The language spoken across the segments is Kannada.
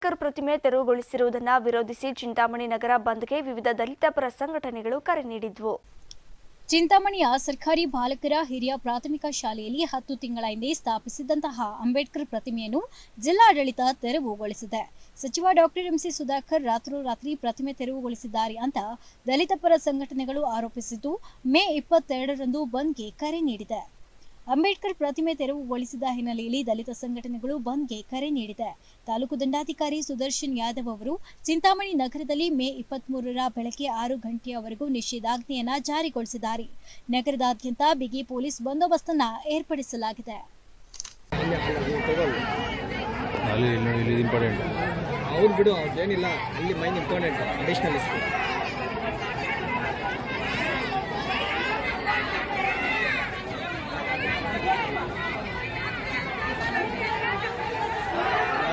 ಅಂಬೇಡ್ಕರ್ ಪ್ರತಿಮೆ ತೆರವುಗೊಳಿಸಿರುವುದನ್ನು ವಿರೋಧಿಸಿ ಚಿಂತಾಮಣಿ ನಗರ ಬಂದ್ಗೆ ವಿವಿಧ ದಲಿತ ಪರ ಸಂಘಟನೆಗಳು ಕರೆ ನೀಡಿದ್ವು. ಚಿಂತಾಮಣಿಯ ಸರ್ಕಾರಿ ಬಾಲಕರ ಹಿರಿಯ ಪ್ರಾಥಮಿಕ ಶಾಲೆಯಲ್ಲಿ ಹತ್ತು ತಿಂಗಳ ಹಿಂದೆ ಸ್ಥಾಪಿಸಿದಂತಹ ಅಂಬೇಡ್ಕರ್ ಪ್ರತಿಮೆಯನ್ನು ಜಿಲ್ಲಾಡಳಿತ ತೆರವುಗೊಳಿಸಿದೆ. ಸಚಿವ ಡಾಕ್ಟರ್ ಎಂಸಿ ಸುಧಾಕರ್ ರಾತ್ರೋರಾತ್ರಿ ಪ್ರತಿಮೆ ತೆರವುಗೊಳಿಸಿದ್ದಾರೆ ಅಂತ ದಲಿತ ಪರ ಸಂಘಟನೆಗಳು ಆರೋಪಿಸಿದ್ದು, ಮೇ ಇಪ್ಪತ್ತೆರಡರಂದು ಬಂದ್ಗೆ ಕರೆ ನೀಡಿದೆ. ಅಂಬೇಡ್ಕರ್ ಪ್ರತಿಮೆ ತೆರವುಗೊಳಿಸಿದ ಹಿನ್ನೆಲೆಯಲ್ಲಿ ದಲಿತ ಸಂಘಟನೆಗಳು ಬಂದ್ಗೆ ಕರೆ ನೀಡಿದೆ. ತಾಲೂಕು ದಂಡಾಧಿಕಾರಿ ಸುದರ್ಶನ್ ಯಾದವ್ ಅವರು ಚಿಂತಾಮಣಿ ನಗರದಲ್ಲಿ ಮೇ ಇಪ್ಪತ್ಮೂರರ ಬೆಳಗ್ಗೆ ಆರು ಗಂಟೆಯವರೆಗೂ ನಿಷೇಧಾಜ್ಞೆಯನ್ನ ಜಾರಿಗೊಳಿಸಿದ್ದಾರೆ. ನಗರದಾದ್ಯಂತ ಬಿಗಿ ಪೊಲೀಸ್ ಏರ್ಪಡಿಸಲಾಗಿದೆ. ಅವ್ರು ಬಿಡು ಅದೇನಿಲ್ಲ ಅಲ್ಲಿ ಮೈನ್ ಇಂಪಾರ್ಟೆಂಟ್ ಅಡಿಷನಲ್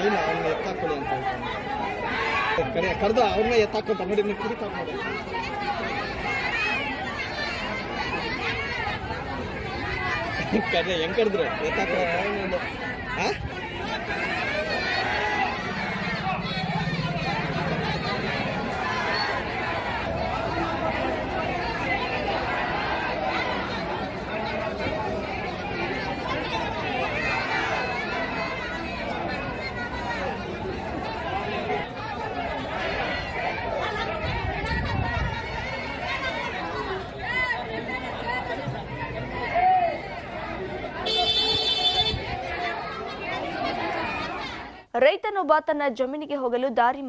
ಇಲ್ಲ ಅವ್ರನ್ನ ಎತ್ತಾಕೊಳ್ಳಿ ಅಂತ ಹೇಳ್ತಾನೆ ಕರೆ ಕರೆದ ಅವ್ರನ್ನ ಎತ್ತಾಕೊಂತ ನೋಡಿ ನೀವು ಕಿರಿಕ್ ನೋಡಿ ಕರೆ ಹೆಂಗ್ ಕರೆದ್ರು? ಎತ್ತಾಕೊಳ್ಳ ಹಾ ರೈತನೊಬ್ಬ ತನ್ನ ಜಮೀನಿಗೆ ಹೋಗಲು ದಾರಿ